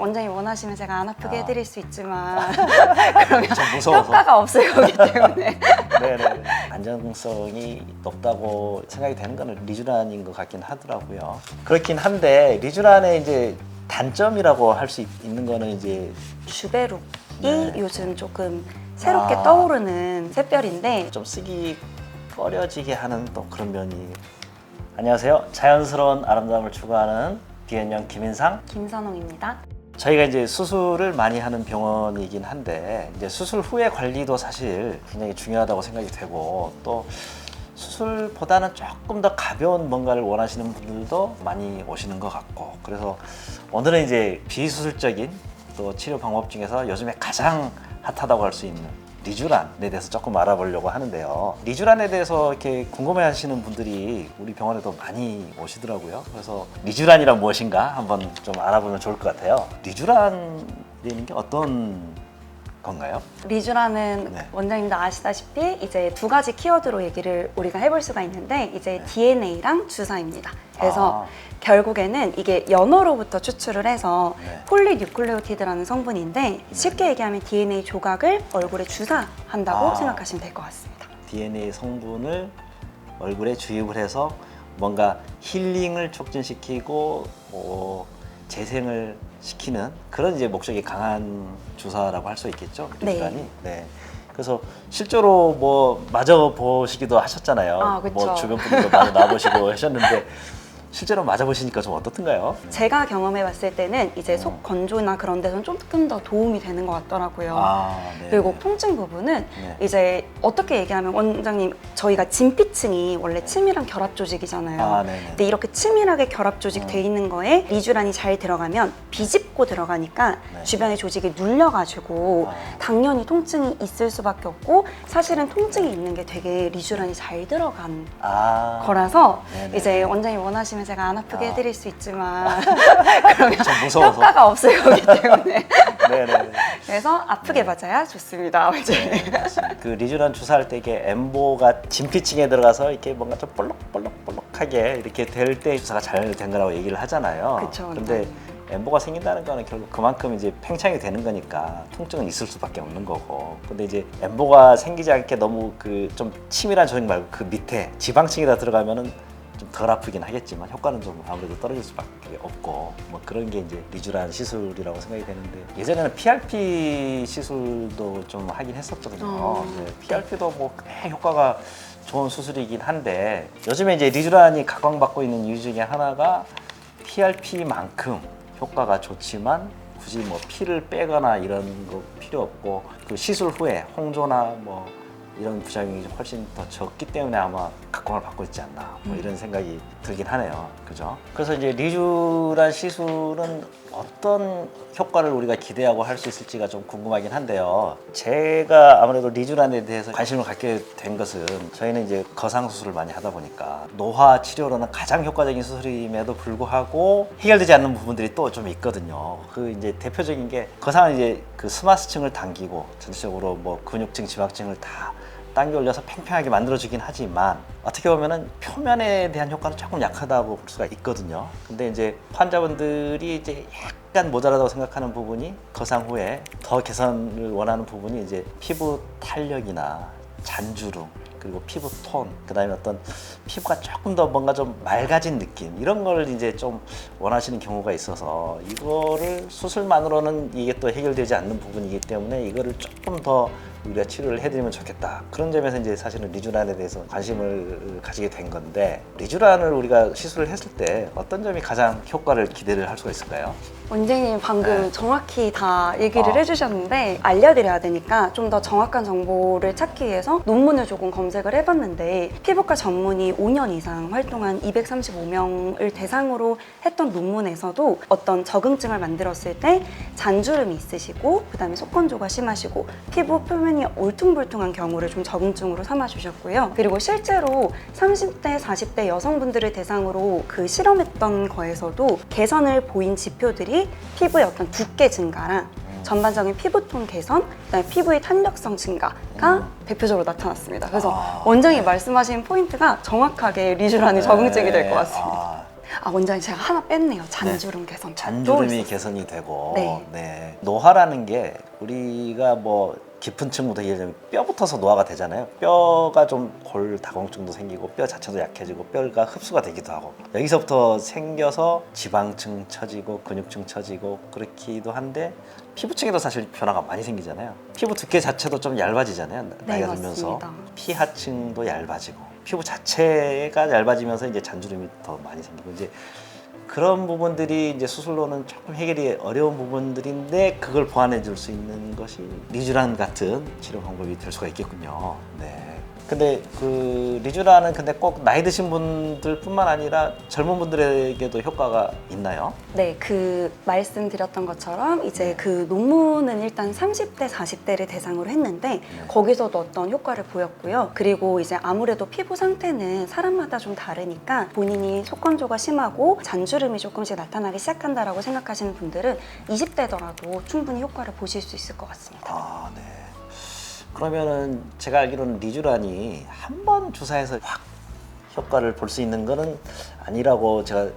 원장님 원하시면 제가 안 아프게 아. 해드릴 수 있지만 그러면 좀 무서워서. 효과가 없을 거기 때문에 네네. 안정성이 높다고 생각이 되는 거는 리쥬란인 것 같긴 하더라고요. 그렇긴 한데 리쥬란의 이제 단점이라고 할 수 있는 거는 이제 주베룩이 네. 요즘 조금 새롭게 아. 떠오르는 샛별인데 좀 쓰기 꺼려지게 하는 또 그런 면이. 안녕하세요. 자연스러운 아름다움을 추구하는 비엔형 김인상. 김선홍입니다. 저희가 이제 수술을 많이 하는 병원이긴 한데 이제 수술 후의 관리도 사실 굉장히 중요하다고 생각이 되고 또 수술보다는 조금 더 가벼운 뭔가를 원하시는 분들도 많이 오시는 것 같고 그래서 오늘은 이제 비수술적인 또 치료 방법 중에서 요즘에 가장 핫하다고 할 수 있는 리쥬란에 대해서 조금 알아보려고 하는데요. 리쥬란에 대해서 이렇게 궁금해하시는 분들이 우리 병원에도 많이 오시더라고요. 그래서 리쥬란이란 무엇인가 한번 좀 알아보면 좋을 것 같아요. 리쥬란이라는 게 어떤 건가요? 리쥬라는 네. 원장님도 아시다시피 이제 두 가지 키워드로 얘기를 우리가 해볼 수가 있는데 이제 DNA랑 주사입니다. 그래서 아. 결국에는 이게 연어로부터 추출을 해서 네. 폴리뉴클레오티드라는 성분인데 쉽게 얘기하면 DNA 조각을 얼굴에 주사한다고 아. 생각하시면 될 것 같습니다. DNA 성분을 얼굴에 주입을 해서 뭔가 힐링을 촉진시키고 뭐 재생을 시키는 그런 이제 목적이 강한 주사라고 할 수 있겠죠. 네. 리쥬란이. 네. 그래서 실제로 뭐 맞아 보시기도 하셨잖아요. 아, 그쵸. 뭐 주변 분들도 많이 나보시고 하셨는데 실제로 맞아 보시니까 좀 어떻던가요? 제가 경험해 봤을 때는 이제 음. 속 건조나 그런 데서는 조금 더 도움이 되는 것 같더라고요. 아, 네. 그리고 통증 부분은 네. 이제 어떻게 얘기하면 원장님 저희가 진피층이 원래 치밀한 결합 조직이잖아요. 아, 네네. 근데 이렇게 치밀하게 결합 조직 돼 음. 있는 거에 리쥬란이 잘 들어가면 비집 고 들어가니까 네. 주변의 조직이 눌려가지고 아. 당연히 통증이 있을 수밖에 없고 사실은 통증이 있는 게 되게 리쥬란이 잘 들어간 아. 거라서 네네. 이제 원장님 원하시면 제가 안 아프게 아. 해드릴 수 있지만 그러면. 효과가 없을 거기 때문에 네네. 그래서 아프게 맞아야 좋습니다. 이제 그 리쥬란 주사할 때 이게 엠보가 진피층에 들어가서 이렇게 뭔가 좀 볼록볼록볼록하게 이렇게 될 때 주사가 잘 된 거라고 얘기를 하잖아요. 그쵸, 근데 네. 엠보가 생긴다는 거는 결국 그만큼 이제 팽창이 되는 거니까 통증은 있을 수밖에 없는 거고. 근데 이제 엠보가 생기지 않게 너무 그 좀 치밀한 조직 말고 그 밑에 지방층에다 들어가면은 좀 덜 아프긴 하겠지만 효과는 좀 아무래도 떨어질 수밖에 없고 뭐 그런 게 이제 리쥬란 시술이라고 생각이 되는데 예전에는 PRP 시술도 좀 하긴 했었거든요. 어. 네, PRP도 뭐꽤 효과가 좋은 수술이긴 한데 요즘에 이제 리쥬란이 각광받고 있는 이유 중에 하나가 PRP만큼 효과가 좋지만 굳이 뭐 피를 빼거나 이런 거 필요 없고 그 시술 후에 홍조나 뭐 이런 부작용이 좀 훨씬 더 적기 때문에 아마 각광을 받고 있지 않나 뭐 이런 생각이 들긴 하네요. 그죠? 그래서 이제 리쥬란 시술은 어떤 효과를 우리가 기대하고 할 수 있을지가 좀 궁금하긴 한데요. 제가 아무래도 리쥬란에 대해서 관심을 갖게 된 것은 저희는 이제 거상 수술을 많이 하다 보니까 노화 치료로는 가장 효과적인 수술임에도 불구하고 해결되지 않는 부분들이 또 좀 있거든요. 그 이제 대표적인 게 거상은 이제 그 스마스층을 당기고 전체적으로 뭐 근육층, 지방층을 다 당겨 올려서 팽팽하게 만들어주긴 하지만 어떻게 보면은 표면에 대한 효과는 조금 약하다고 볼 수가 있거든요. 근데 이제 환자분들이 이제 약간 모자라다고 생각하는 부분이 거상 후에 더 개선을 원하는 부분이 이제 피부 탄력이나 잔주름 그리고 피부 톤, 그다음에 어떤 피부가 조금 더 뭔가 좀 맑아진 느낌 이런 걸 이제 좀 원하시는 경우가 있어서 이거를 수술만으로는 이게 또 해결되지 않는 부분이기 때문에 이거를 조금 더 우리가 치료를 해드리면 좋겠다 그런 점에서 이제 사실은 리쥬란에 대해서 관심을 가지게 된 건데 리쥬란을 우리가 시술을 했을 때 어떤 점이 가장 효과를 기대를 할 수가 있을까요? 원장님 방금 네. 정확히 다 얘기를 아. 해주셨는데 알려드려야 되니까 좀 더 정확한 정보를 찾기 위해서 논문을 조금 검색을 해봤는데 피부과 전문의 5년 이상 활동한 235명을 대상으로 했던 논문에서도 어떤 적응증을 만들었을 때 잔주름이 있으시고 그다음에 속건조가 심하시고 피부 표면 이 울퉁불퉁한 경우를 좀 적응증으로 삼아주셨고요. 그리고 실제로 30대, 40대 여성분들을 대상으로 그 실험했던 거에서도 개선을 보인 지표들이 피부의 어떤 두께 증가랑 전반적인 피부톤 개선, 그다음에 피부의 탄력성 증가가 음. 대표적으로 나타났습니다. 그래서 아, 원장이 말씀하신 포인트가 정확하게 리쥬란이 적응증이 될것 네. 같습니다. 아, 아 원장님 제가 하나 뺐네요. 잔주름 개선. 또 잔주름이 있었어요. 개선이 되고 네. 네. 노화라는 게 우리가 뭐 깊은 층부터 얘기하자면 뼈 붙어서 노화가 되잖아요. 뼈가 좀 골 다공증도 생기고 뼈 자체도 약해지고 뼈가 흡수가 되기도 하고 여기서부터 생겨서 지방층 처지고 근육층 처지고 그렇기도 한데 피부층에도 사실 변화가 많이 생기잖아요. 피부 두께 자체도 좀 얇아지잖아요. 나이가 네, 들면서 맞습니다. 피하층도 얇아지고 피부 자체가 얇아지면서 이제 잔주름이 더 많이 생기고 이제 그런 부분들이 이제 수술로는 조금 해결이 어려운 부분들인데 그걸 보완해 줄 수 있는 것이 리쥬란 같은 치료 방법이 될 수가 있겠군요. 네. 근데 그 리쥬란은 근데 꼭 나이 드신 분들뿐만 아니라 젊은 분들에게도 효과가 있나요? 네, 그 말씀드렸던 것처럼 이제 네. 그 논문은 일단 30대, 40대를 대상으로 했는데 네. 거기서도 어떤 효과를 보였고요. 그리고 이제 아무래도 피부 상태는 사람마다 좀 다르니까 본인이 속건조가 심하고 잔주름이 조금씩 나타나기 시작한다라고 생각하시는 분들은 20대더라도 충분히 효과를 보실 수 있을 것 같습니다. 아, 네. 그러면은 제가 알기로는 리쥬란이 한 번 주사해서 확 효과를 볼 수 있는 거는 아니라고 제가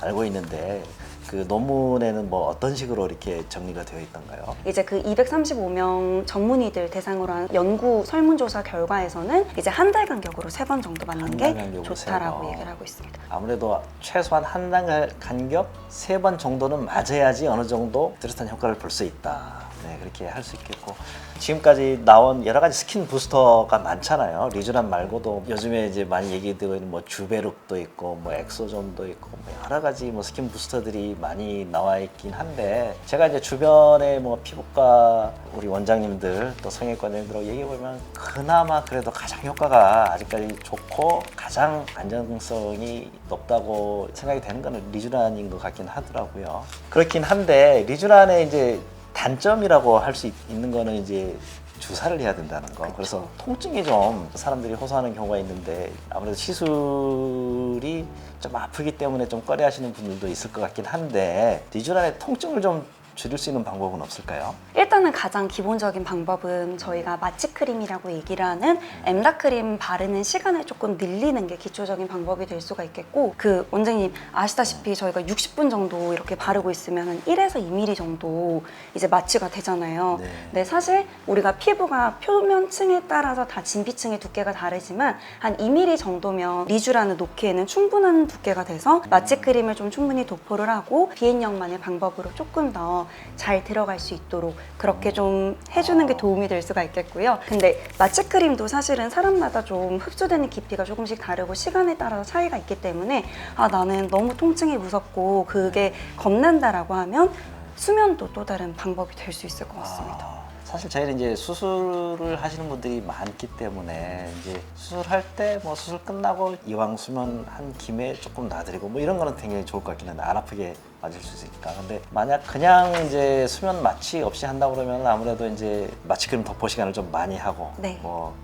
알고 있는데 그 논문에는 뭐 어떤 식으로 이렇게 정리가 되어 있던가요? 이제 그 235명 전문의들 대상으로 한 연구 설문조사 결과에서는 이제 한 달 간격으로 세 번 정도 맞는 한달 게 간격으로 세 좋다라고 번. 얘기를 하고 있습니다. 아무래도 최소한 한 달 간격 세 번 정도는 맞아야지 어느 정도 뚜렷한 효과를 볼 수 있다. 네, 그렇게 할 수 있겠고 지금까지 나온 여러 가지 스킨 부스터가 많잖아요. 리쥬란 말고도 요즘에 이제 많이 얘기되고 있는 뭐 주베룩도 있고 뭐 엑소존도 있고 뭐 여러 가지 뭐 스킨 부스터들이 많이 나와 있긴 한데 제가 이제 주변에 뭐 피부과 우리 원장님들 또 성형외과님들하고 얘기해 보면 그나마 그래도 가장 효과가 아직까지 좋고 가장 안정성이 높다고 생각이 되는 거는 리쥬란인 것 같긴 하더라고요. 그렇긴 한데 리쥬란의 이제 단점이라고 할 수 있는 거는 이제 주사를 해야 된다는 거. 그래서 통증이 좀 사람들이 호소하는 경우가 있는데 아무래도 시술이 좀 아프기 때문에 좀 꺼려 하시는 분들도 있을 것 같긴 한데 리쥬란의 통증을 좀 줄일 수 있는 방법은 없을까요? 일단은 가장 기본적인 방법은 저희가 마취크림이라고 얘기를 하는 엠라크림 바르는 시간을 조금 늘리는 게 기초적인 방법이 될 수가 있겠고 그 원장님 아시다시피 저희가 60분 정도 이렇게 바르고 있으면 1에서 2mm 정도 이제 마취가 되잖아요. 네. 근데 사실 우리가 피부가 표면층에 따라서 다 진피층의 두께가 다르지만 한 2mm 정도면 리쥬란을 놓기에는 충분한 두께가 돼서 마취크림을 좀 충분히 도포를 하고 비엔형만의 방법으로 조금 더잘 들어갈 수 있도록 그렇게 좀 해주는 게 도움이 될 수가 있겠고요. 근데 마취 크림도 사실은 사람마다 좀 흡수되는 깊이가 조금씩 다르고 시간에 따라서 차이가 있기 때문에 아 나는 너무 통증이 무섭고 그게 겁난다라고 하면 수면도 또 다른 방법이 될 수 있을 것 같습니다. 아, 사실 저희는 이제 수술을 하시는 분들이 많기 때문에 이제 수술할 때 뭐 수술 끝나고 이왕 수면 한 김에 조금 놔드리고 뭐 이런 거는 굉장히 좋을 것 같긴 한데 안 아프게 맞을 수 있으니까 근데 만약 그냥 이제 수면 마취 없이 한다 그러면 아무래도 이제 마취크림 덮어 시간을 좀 많이 하고 네. 뭐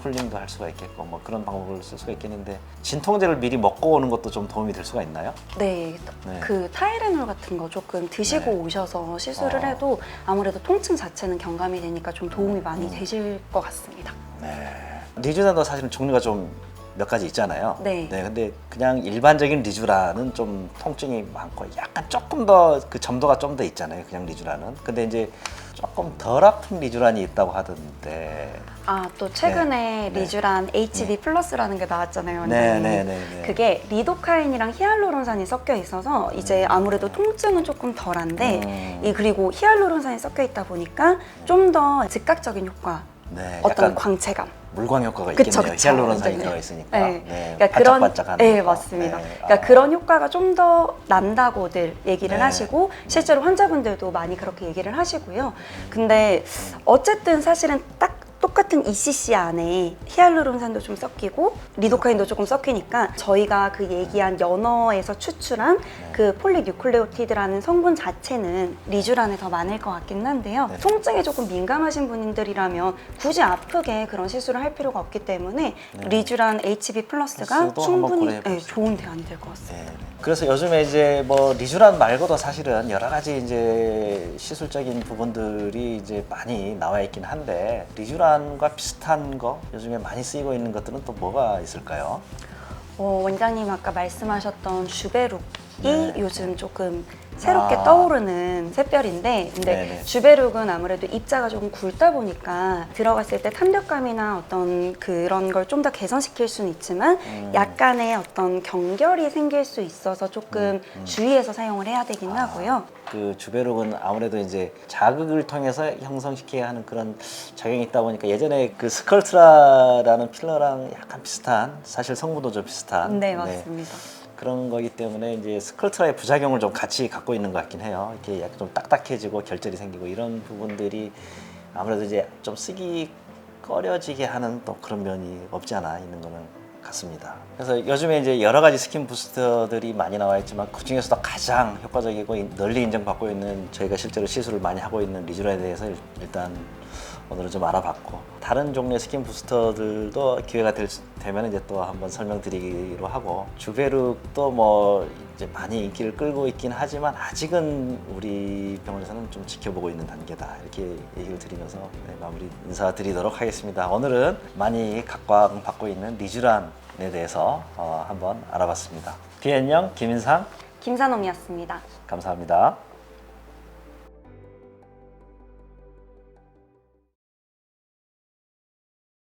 쿨링도 할 수가 있겠고 뭐 그런 방법을 쓸 수가 있겠는데 진통제를 미리 먹고 오는 것도 좀 도움이 될 수가 있나요? 네, 네. 그 타이레놀 같은 거 조금 드시고 네. 오셔서 시술을 어. 해도 아무래도 통증 자체는 경감이 되니까 좀 도움이 많이 음. 되실 것 같습니다. 네. 리쥬란도 사실은 종류가 좀 몇 가지 있잖아요. 네. 근데 그냥 일반적인 리쥬란은 좀 통증이 많고 약간 조금 더 그 점도가 좀 더 있잖아요. 그냥 리쥬란은. 근데 이제 조금 덜 아픈 리쥬란이 있다고 하던데. 아, 또 최근에 네. 리쥬란 HB 플러스라는 게 나왔잖아요. 네, 원장님. 네, 네, 네. 그게 리도카인이랑 히알루론산이 섞여 있어서 이제 아무래도 통증은 조금 덜한데 음. 이 그리고 히알루론산이 섞여 있다 보니까 좀 더 즉각적인 효과, 네, 어떤 약간 광채감 물광 효과가 그쵸, 있겠네요. 그쵸. 히알루론산이 네. 들어가 있으니까. 네. 네, 그러니까 그런 반짝반짝하는 네 효과. 맞습니다. 네. 그러니까 아. 그런 효과가 좀 더 난다고들 얘기를 네. 하시고 실제로 환자분들도 많이 그렇게 얘기를 하시고요. 근데 어쨌든 사실은 딱 똑같은 ECC 안에 히알루론산도 좀 섞이고 리도카인도 조금 섞이니까 저희가 그 얘기한 연어에서 추출한 네. 그 폴리뉴클레오티드라는 성분 자체는 리쥬란에 더 많을 것 같긴 한데요. 네. 통증에 조금 민감하신 분들이라면 굳이 아프게 그런 시술을 할 필요가 없기 때문에 네. 리쥬란 HB 플러스가 한번 충분히 네, 좋은 대안이 될 것 같습니다. 네. 그래서 요즘에 이제 뭐 리쥬란 말고도 사실은 여러 가지 이제 시술적인 부분들이 이제 많이 나와 있긴 한데 리쥬란과 비슷한 거 요즘에 많이 쓰이고 있는 것들은 또 뭐가 있을까요? 어, 원장님 아까 말씀하셨던 주베룩이 네. 요즘 조금 새롭게 아. 떠오르는 샛별인데 근데 네네. 주베룩은 아무래도 입자가 조금 굵다 보니까 들어갔을 때 탄력감이나 어떤 그런 걸 좀 더 개선시킬 수는 있지만 음. 약간의 어떤 경결이 생길 수 있어서 조금 음. 주의해서 사용을 해야 되긴 아. 하고요. 그 주베룩은 아무래도 이제 자극을 통해서 형성시켜야 하는 그런 작용이 있다 보니까 예전에 그 스컬트라라는 필러랑 약간 비슷한 사실 성분도 좀 비슷한 네, 맞습니다. 그런 거기 때문에 이제 스컬트라의 부작용을 좀 같이 갖고 있는 것 같긴 해요. 이렇게 약간 좀 딱딱해지고 결절이 생기고 이런 부분들이 아무래도 이제 좀 쓰기 꺼려지게 하는 또 그런 면이 없지 않아 있는 거는 같습니다. 그래서 요즘에 이제 여러 가지 스킨 부스터들이 많이 나와 있지만 그 중에서도 가장 효과적이고 인- 널리 인정받고 있는 저희가 실제로 시술을 많이 하고 있는 리쥬라에 대해서 일- 일단 오늘은 좀 알아봤고 다른 종류의 스킨 부스터들도 기회가 될, 수- 되면 이제 또 한번 설명드리기로 하고 주베룩도 뭐 이제 많이 인기를 끌고 있긴 하지만 아직은 우리 병원에서는 좀 지켜보고 있는 단계다 이렇게 얘기를 드리면서 네, 마무리 인사드리도록 하겠습니다. 오늘은 많이 각광받고 있는 리쥬란에 대해서 어, 한번 알아봤습니다. 비엔영 김인상 김산옥이었습니다. 감사합니다.